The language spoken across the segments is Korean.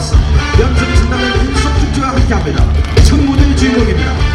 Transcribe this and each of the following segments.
연습 진단을 김석준과 함께합니다. 첫 무대의 주인공입니다.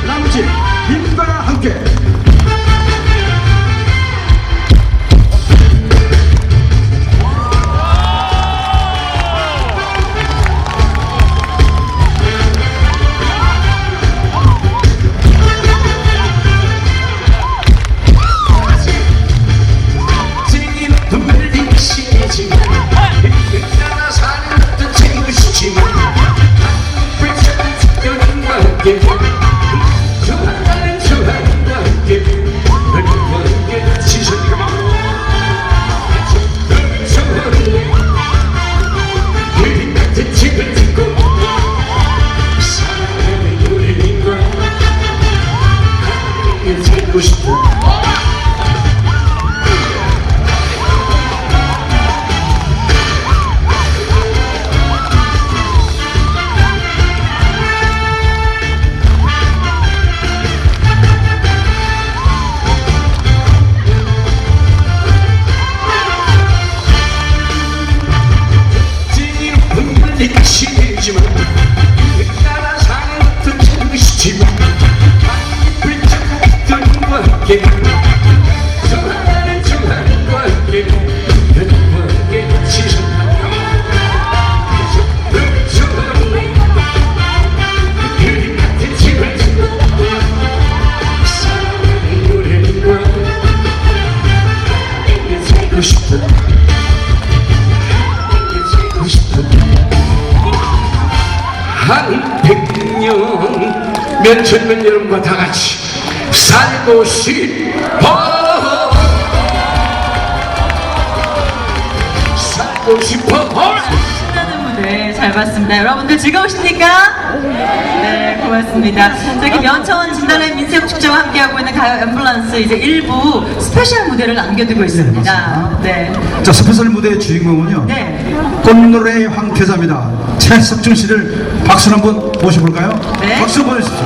백년 몇천년 여러분과 다 같이 살고 싶어 살고 싶어 신나는 무대 잘 봤습니다. 여러분들 즐거우십니까? 네, 고맙습니다. 저기 면천 진달래 민속축제와 함께하고 있는 가요 앰뷸런스 이제 일부 스페셜 무대를 남겨두고 있습니다. 네. 자, 스페셜 무대의 주인공은요. 네. 꽃노래의 황태자입니다. 최석준 씨를 박수로 한번 모셔볼까요? 네. 박수 보내주십시오.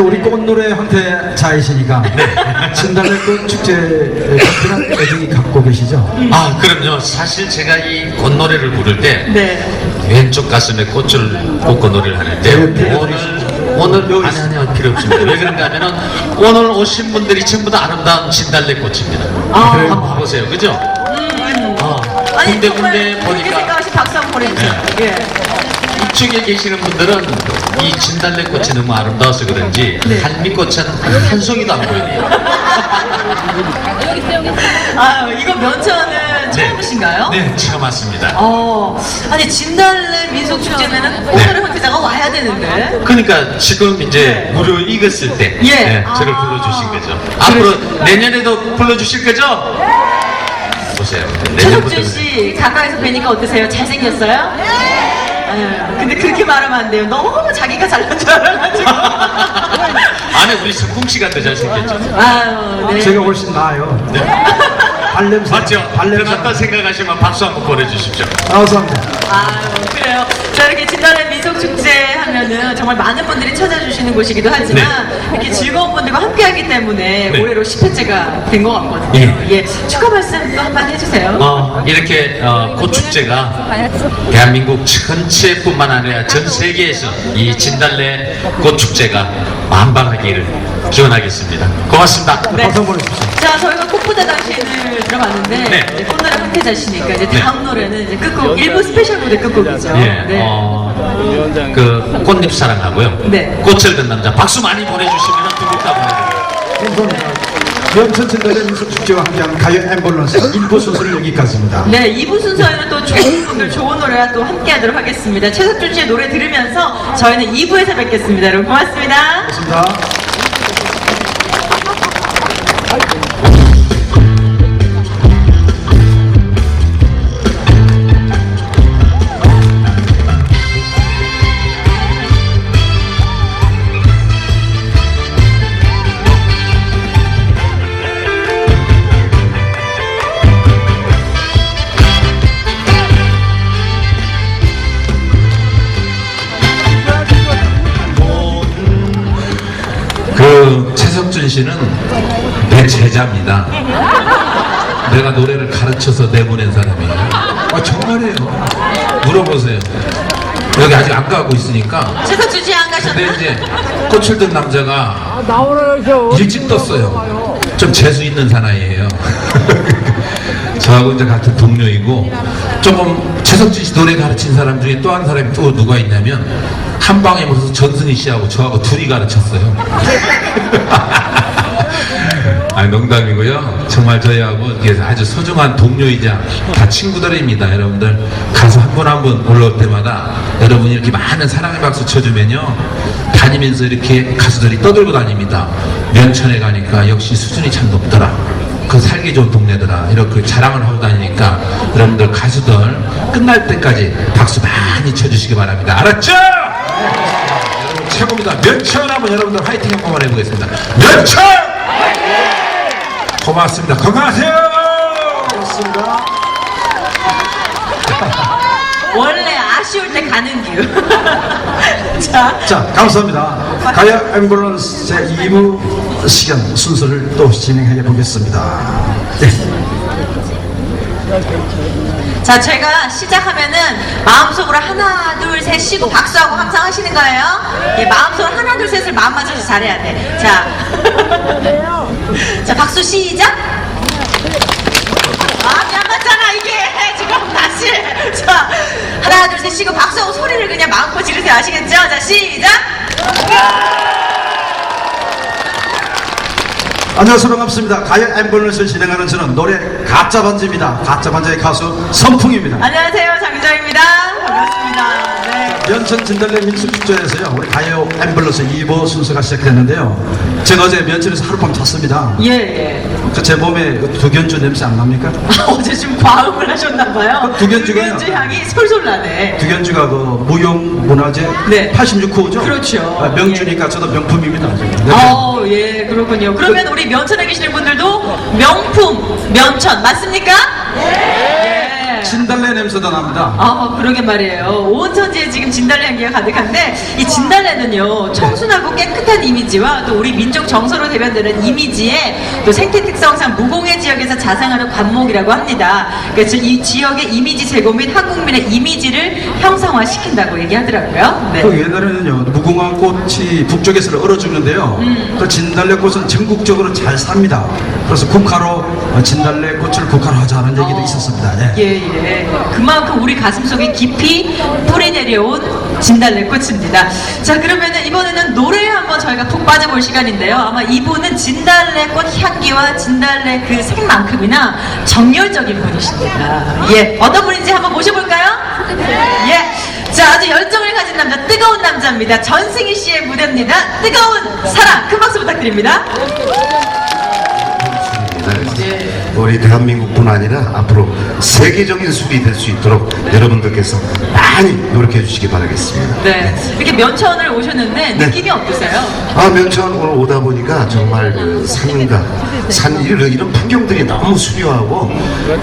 저 우리 꽃노래 황태자이시니까 진달래 꽃 축제 특별한 애정이 갖고 계시죠? 아, 그럼요. 사실 제가 이 꽃노래를 부를 때 네. 왼쪽 가슴에 꽃을 꽂고 노래를 하는데 네, 오늘 오늘 아니 아니 아니 필요 없습니다. 왜 그런가 하면은 오늘 오신 분들이 전부 다 아름다운 진달래 꽃입니다. 한번 봐보세요. 그죠? 어, 아니 군데 정말 군데 이렇게 보니까 생각하시 박수 한번 보내주세요. 예. 이쪽에 계시는 분들은 이 진달래 꽃이 너무 아름다워서 그런지 네. 한미꽃은 한 송이도 안 보여요. 아 이거 면천은 처음이신가요? 네, 처음 왔습니다. 어, 아니 진달래 민속 축제면은 꽃노래 황태자가 와야 되는데. 그러니까 지금 이제 무료 익었을 때 예. 네, 저를 아. 불러주신 거죠. 앞으로 내년에도 불러주실 거죠? 보세요. 내년부터 최석준 씨 가까이서 뵈니까 어떠세요? 잘생겼어요? 아유, 근데 그렇게 말하면 안 돼요. 너무 자기가 잘난 줄 알아가지고. 안에 우리 석궁 씨가 더 잘생겼죠. 아유, 네. 제가 훨씬 나아요. 발냄새. 맞죠? 발냄새. 들어갔다 생각하시면 박수 한번 보내주십시오. 감사합니다. 아유, 그래요. 자, 이렇게 진달래 민속축제 하면은 정말 많은 분들이 찾아주시는 곳이기도 하지만 이렇게 즐거운 분들과 함께 하기 때문에 네. 올해로 10회째가 된 것 같거든요. 예. 축하 말씀 또 한번 해주세요. 어, 이렇게 어, 꽃축제가 대한민국 전체뿐만 아니라 전 세계에서 이 진달래 꽃축제가 만발하기를 기원하겠습니다. 고맙습니다. 네. 박수 보내주십시오. 자, 저희가 꽃보다 당신을 들어봤는데 네. 이제 꽃노래 함께 자시니까 이제 네. 다음 노래는 이제 끝곡 일부 스페셜 무대 끝곡이죠. 예, 네. 어, 그 꽃잎 사랑하고요. 네. 꽃을 든 남자 박수 많이 보내주시면 두분다 보내드립니다. 감사합니다. 연천 진달래 민속 축제와 함께하는 가요 앰뷸런스 일부 순서를 여기까지입니다. 네, 2부 순서에는 또 좋은 분들, 좋은 노래와 또 함께 하도록 하겠습니다. 최석준 씨의 노래 들으면서 저희는 2부에서 뵙겠습니다. 여러분 고맙습니다. 고맙습니다. 씨는 내 제자입니다. 내가 노래를 가르쳐서 내보낸 사람이에요. 아, 정말이에요. 물어보세요. 여기 아직 안 가고 있으니까. 최석준 씨안 가셨나? 근데 이제 꽃을 든 남자가 일찍 떴어요. 좀 재수 있는 사나이예요. 저하고 이제 같은 동료이고 조금 최석준 씨 노래 가르친 사람 중에 또 한 사람이 또 누가 있냐면 한 방에 모셔서 전승희 씨하고 저하고 둘이 가르쳤어요. 아 농담이고요. 정말 저희하고 아주 소중한 동료이자 다 친구들입니다. 여러분들 가수 한분한분 올라올 때마다 여러분이 이렇게 많은 사랑의 박수 쳐주면요 다니면서 이렇게 가수들이 떠들고 다닙니다. 면천에 가니까 역시 수준이 참 높더라. 그 살기 좋은 동네더라. 이렇게 자랑을 하고 다니니까 여러분들 가수들 끝날 때까지 박수 많이 쳐주시기 바랍니다. 알았죠? 최고입니다. 면천 한번 여러분들 화이팅 한번 해보겠습니다. 면천! 고맙습니다. 건강하세요! 고맙습니다. 원래 아쉬울 때 가는 길. 자, 자, 감사합니다. 가요 앰뷸런스 제 2부 시간 순서를 또 진행해 보겠습니다. 네. 자, 제가 시작하면은 마음속으로 하나, 둘, 셋 쉬고 박수하고 항상 하시는 거예요. 예, 마음속으로 하나, 둘, 셋을 마음 맞춰서 잘해야 돼. 자. 자, 박수 시작. 안 맞잖아, 이게. 지금 다시. 자, 하나, 둘, 셋 쉬고 박수하고 소리를 그냥 마음껏 지르세요. 아시겠죠? 자, 시작. 안녕하세요. 반갑습니다. 가요 앰뷸런스를 진행하는 저는 노래 가짜 반지입니다. 가짜 반지의 가수 선풍입니다. 안녕하세요. 장기정입니다. 반갑습니다. 네. 면천 진달래 민속축제에서요. 우리 가요 앰뷸런스 2부 순서가 시작됐는데요. 제가 어제 면천에서 하룻밤 잤습니다. 예, 예. 그 제 몸에 그 두견주 냄새 안 납니까? 어제 좀 과음을 하셨나봐요. 두견주가요? 두견주 향이 솔솔 나네. 두견주가 그 무용문화재 네. 86호죠? 그렇죠. 명주니까 저도 명품입니다. 네. 어, 예, 그렇군요. 그러면 우리 면천에 계시는 분들도 명품, 면천, 맞습니까? 네. 진달래 냄새도 납니다. 아, 그러게 말이에요. 온 천지에 지금 진달래 향기가 가득한데 이 진달래는요 청순하고 깨끗한 이미지와 또 우리 민족 정서로 대변되는 이미지에 또 생태 특성상 무공해 지역에서 자생하는 관목이라고 합니다. 그래서 이 지역의 이미지 제고 및 한국민의 이미지를 형상화시킨다고 얘기하더라고요. 네. 그 옛날에는요 무궁화 꽃이 북쪽에서 얼어 죽는데요. 음. 그 진달래 꽃은 전국적으로 잘 삽니다. 그래서 국화로 어, 진달래 꽃을 국화로 하자는 얘기도 어. 있었습니다. 예. 예, 예. 그만큼 우리 가슴 속에 깊이 뿌리 내려온 진달래 꽃입니다. 자, 그러면은 이번에는 노래에 한번 저희가 푹 빠져볼 시간인데요. 아마 이분은 진달래 꽃 향기와 진달래 그 색만큼이나 정열적인 분이십니다. 예. 어떤 분인지 한번 모셔볼까요? 예. 자, 아주 열정을 가진 남자, 뜨거운 남자입니다. 전승희 씨의 무대입니다. 뜨거운 사랑. 큰 박수 부탁드립니다. 네. 우리 대한민국뿐 아니라 앞으로 세계적인 술이 될 수 있도록 여러분들께서 많이 노력해 주시기 바라겠습니다. 네. 이렇게 면천을 오셨는데 네. 느낌이 어떠세요? 아 면천 오늘 오다 보니까 정말 그 산과 산 이런, 이런 풍경들이 너무 수려하고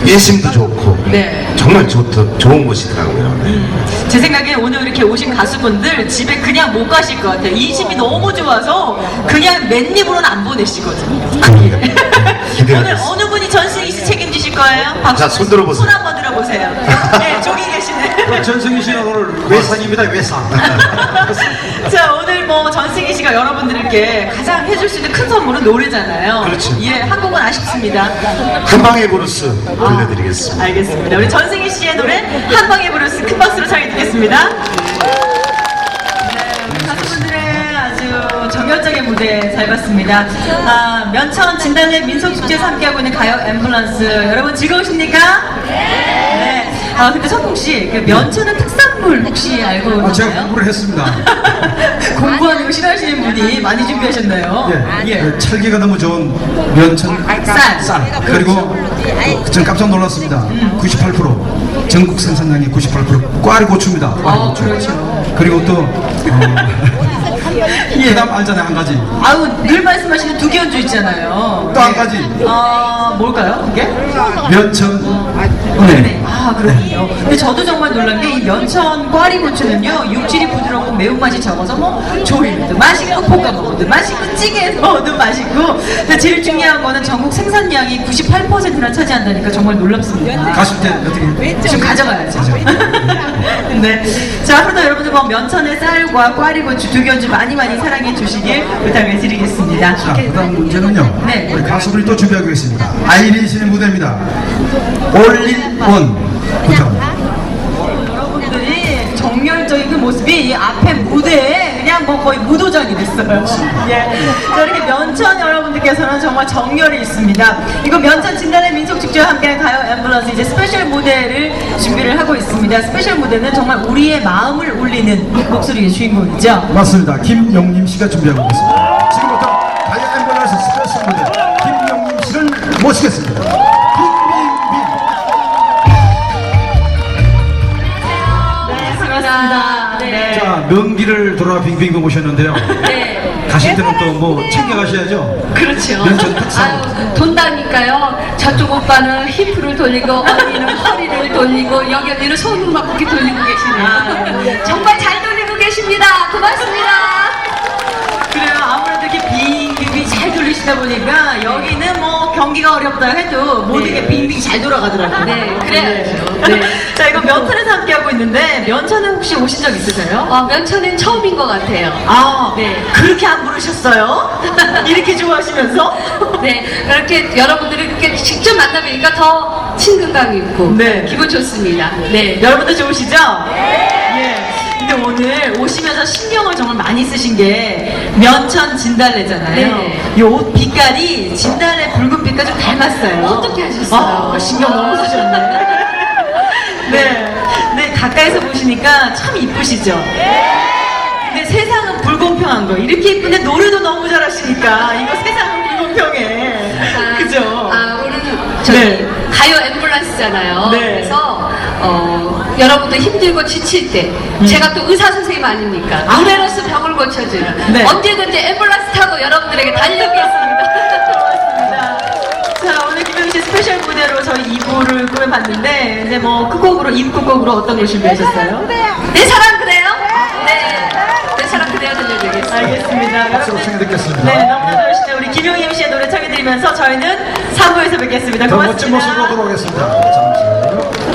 예심도 좋고 네. 정말 좋, 좋은 곳이더라고요. 네. 제 생각에 오늘 이렇게 오신 가수분들 집에 그냥 못 가실 것 같아요. 이 집이 너무 좋아서 그냥 맨입으로는 안 보내시거든요. 그러니까 오늘 기대하겠습니다. 어느 분이 전승희 씨 책임지실 거예요? 박수. 자, 손 들어보세요. 손 한번 들어보세요. 네, 저기 계시네. 전승희 씨는 오늘 외상입니다, 외상. 자, 오늘 뭐 전승희 씨가 여러분들께 가장 해줄 수 있는 큰 선물은 노래잖아요. 그렇죠. 예, 한 곡은 아쉽습니다. 한방의 브루스 들려드리겠습니다. 알겠습니다. 우리 전승희 씨의 노래 한방의 브루스 큰 박수로 청해 듣겠습니다. 네, 우리 가수분들의 아주 정열적인 무대 잘 봤습니다. 아, 면천 진달래 민속축제에서 함께하고 있는 가요 앰뷸런스 여러분 즐거우십니까? 네. 아 근데 성공 씨, 그 면천은 특산물 혹시 알고 아, 제가? 공부를 했습니다. 공부하는 거 싫어하시는 분이 많이 준비하셨나요? 예, 그 찰기가 너무 좋은 면천 쌀. 쌀 그리고 어, 전 깜짝 놀랐습니다. 98% 전국 생산량의 98% 꽈리 고추입니다. 어, 꽈리고추. 그렇죠. 그리고 또 어, 그다음 알잖아요 한 가지. 아우 늘 말씀하시는 두 개 연주 있잖아요. 또 한 가지 아 뭘까요? 그게? 면천 은행. 아 그렇군요. 근데 저도 정말 놀란 게 이 면천 꽈리고추는요 육질이 부드럽고 매운맛이 적어서 뭐 조림도 맛있고 볶아 먹어도 맛있고 찌개 넣어도 맛있고 근데 제일 중요한 거는 전국 생산량이 98%나 차지한다니까 정말 놀랍습니다. 가실 때 어떻게? 지금 가져가야죠. 네. 자, 앞으로도 여러분들 뭐 면천의 쌀과 꽈리고추 두견주 많이 많이 사랑해 주시길 부탁을 드리겠습니다. 자, 그 다음 문제는요. 네. 우리 가수분이 또 준비하고 있습니다. 아이린 씨의 무대입니다. 올린원 부탁합니다. 여러분들이 정열적인 그 모습이 이 앞에 무대에 그냥 뭐 거의 무도전이 됐어요. 예. 자, 이렇게 면천 여러분들께서는 정말 정열이 있습니다. 이거 면천 진달래 민속축제와 함께 가요 앰뷸런스 이제 스페셜 무대를 준비를 하고 있습니다. 스페셜 무대는 정말 우리의 마음을 울리는 목소리의 주인공이죠. 맞습니다. 김용림 씨가 준비하고 있습니다. 명기를 돌아 빙빙 오셨는데요. 가실 때는 또 뭐 챙겨가셔야죠. 그렇죠. 면천 특산. 아유, 돈다니까요. 저쪽 오빠는 히프를 돌리고 언니는 허리를 돌리고 여기 언니는 손으로만 그렇게 돌리고 계시네요. 정말 잘 돌리고 계십니다. 고맙습니다. 그래요. 아무래도 이렇게 빙빙 잘 돌리시다 보니까 여기는 뭐 경기가 어렵다 해도 모든 게 빙빙 잘 돌아가더라고요. 네, 그래야죠. 네. 자, 이거 면천에서 함께하고 있는데 면천에 혹시 오신 적 있으세요? 어, 면천은 처음인 것 같아요. 아, 네. 그렇게 안 부르셨어요? 이렇게 좋아하시면서? 네, 그렇게 여러분들이 이렇게 직접 만나뵈니까 더 친근감 있고 네. 기분 좋습니다. 네. 여러분들 좋으시죠? 예. 근데 오늘 오시면서 신경을 정말 많이 쓰신 게 면천 진달래잖아요. 네. 이옷 빛깔이 진달래 붉은 빛과 좀 닮았어요. 어떻게 하셨어요? 아, 신경 너무 쓰셨네. 네. 네, 가까이서 보시니까 참 이쁘시죠? 근데 세상은 불공평한 거. 이렇게 이쁜데 노래도 너무 잘하시니까 이거 세상은 불공평해. 아, 그죠? 아, 오늘 저기 네. 가요 앰뷸런스잖아요. 네. 그래서 어, 여러분들 힘들고 지칠 때 제가 또 의사 선생님 아닙니까? 아. 노래로서 병을 고쳐주는 네. 언제든지 앰뷸런스 타고 여러분들에게 달려오겠습니다. 자, 오늘 김영희 씨 스페셜 무대로 저희 2부를 꾸며봤는데, 이제 뭐, 끝곡으로, 2부 끝곡으로 어떤 걸 준비하셨어요? 내 사랑 알겠습니다. 박수로 청해 듣겠습니다. 네, 너무나 좋으시네. 우리 김용희 씨의 노래 청해드리면서 저희는 3부에서 뵙겠습니다. 더 멋진 고맙습니다. 모습으로 돌아오겠습니다. 잠시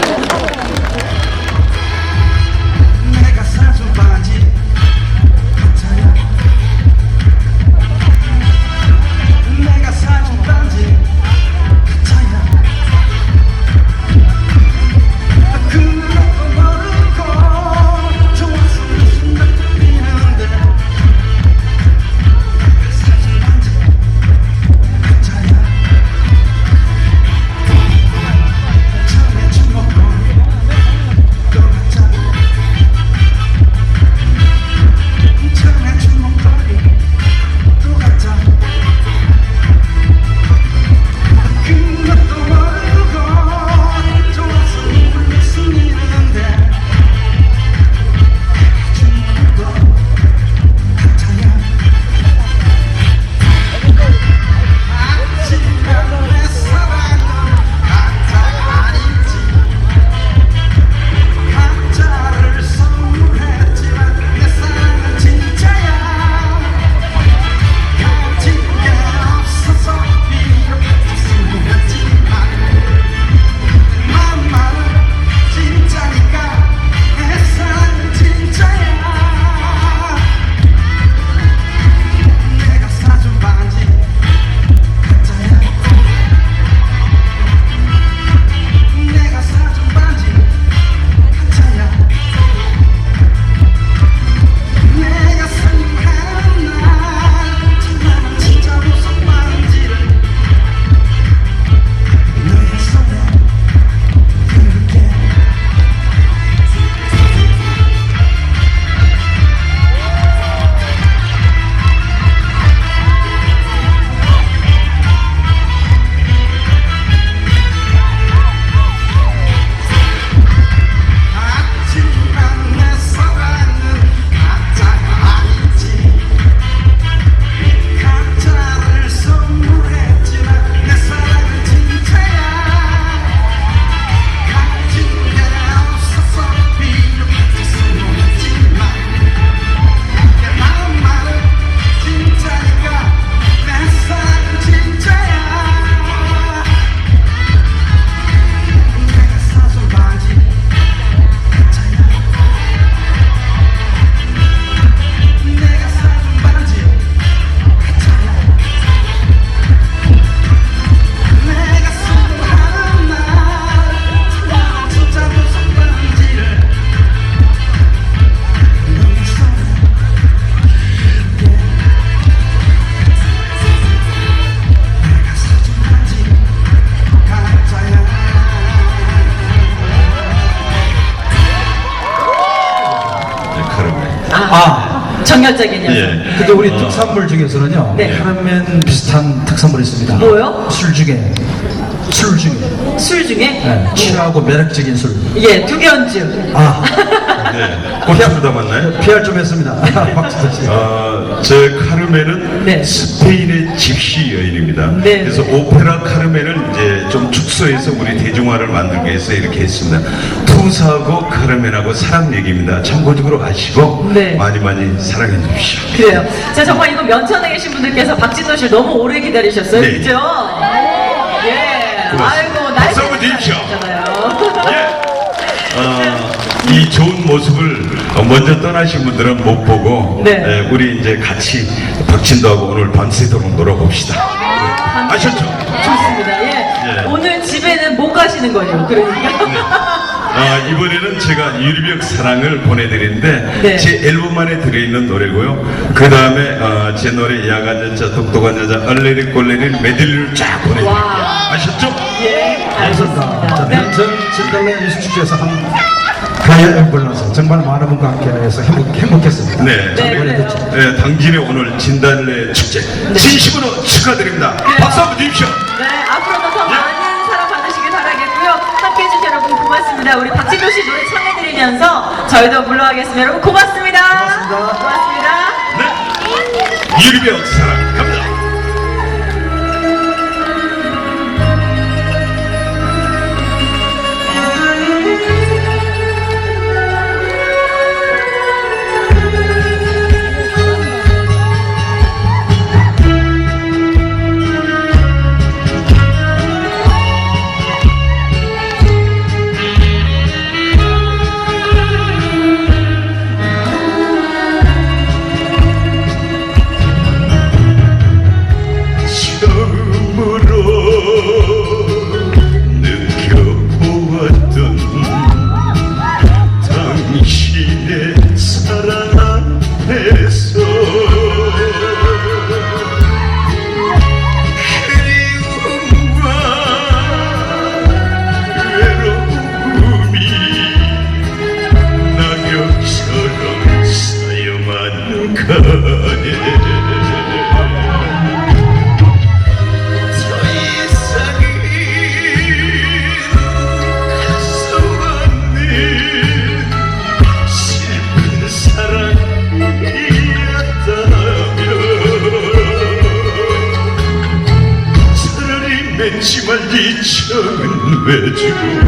정열적인 녀석. 예. 근데 우리 특산물 중에서는요. 네. 카라멘 비슷한 특산물이 있습니다. 뭐요? 술 중에. 술 중에. 술 중에 네, 취하고 매력적인 술. 예 두견주. 아, 네. 고추를 담았나요? PR 좀 했습니다. 박지선 씨. 어, 제 카르멘은 네. 스페인의 집시 여인입니다. 네. 그래서 오페라 카르멘을 이제 좀 축소해서 우리 대중화를 만들기 위해서 이렇게 했습니다. 투사하고 카르멘하고 사랑 얘기입니다. 참고적으로 아시고 네. 많이 많이 사랑해 주십시오. 그래요. 자 정말 이거 면천에 계신 분들께서 박진도 씨를 너무 오래 기다리셨어요. 네. 그죠? 예. 아이고 나이 박수 한번 주십시오. 잖아요 예. 어, 이 좋은 모습을 먼저 떠나신 분들은 못 보고 네. 예, 우리 이제 같이 박진도하고 오늘 밤새도록 놀아봅시다. 아셨죠? 좋습니다. 예. 예. 오늘 집에는 못 가시는 거죠. 그러니까. 아, 이번에는 제가 유리벽 사랑을 보내드리는데 네. 제 앨범 안에 들어있는 노래고요. 그 다음에 어, 제 노래 야간 여자, 똑똑한 여자, 얼레리 꼴레리 메들리를 쫙 보내드릴게요. 와. 아셨죠? 예. 알겠습니다. 자. 네. 면전 진달래 미술축제에서 한 가야 앰뷸런스 정말 많은 분과 함께해서 행복, 행복했습니다. 네. 네. 듣죠. 네, 당진의 오늘 진달래 축제 진심으로 축하드립니다. 박수 한번 주십시오. 네, 앞으로도 더 많은 사랑 받으시길 바라겠고요. 함께 해주신 여러분 고맙습니다. 우리 박진도 씨 노래 청해드리면서 저희도 물러가겠습니다. 여러분 고맙습니다. 고맙습니다. 고맙습니다. 네. 유리벽 사랑 사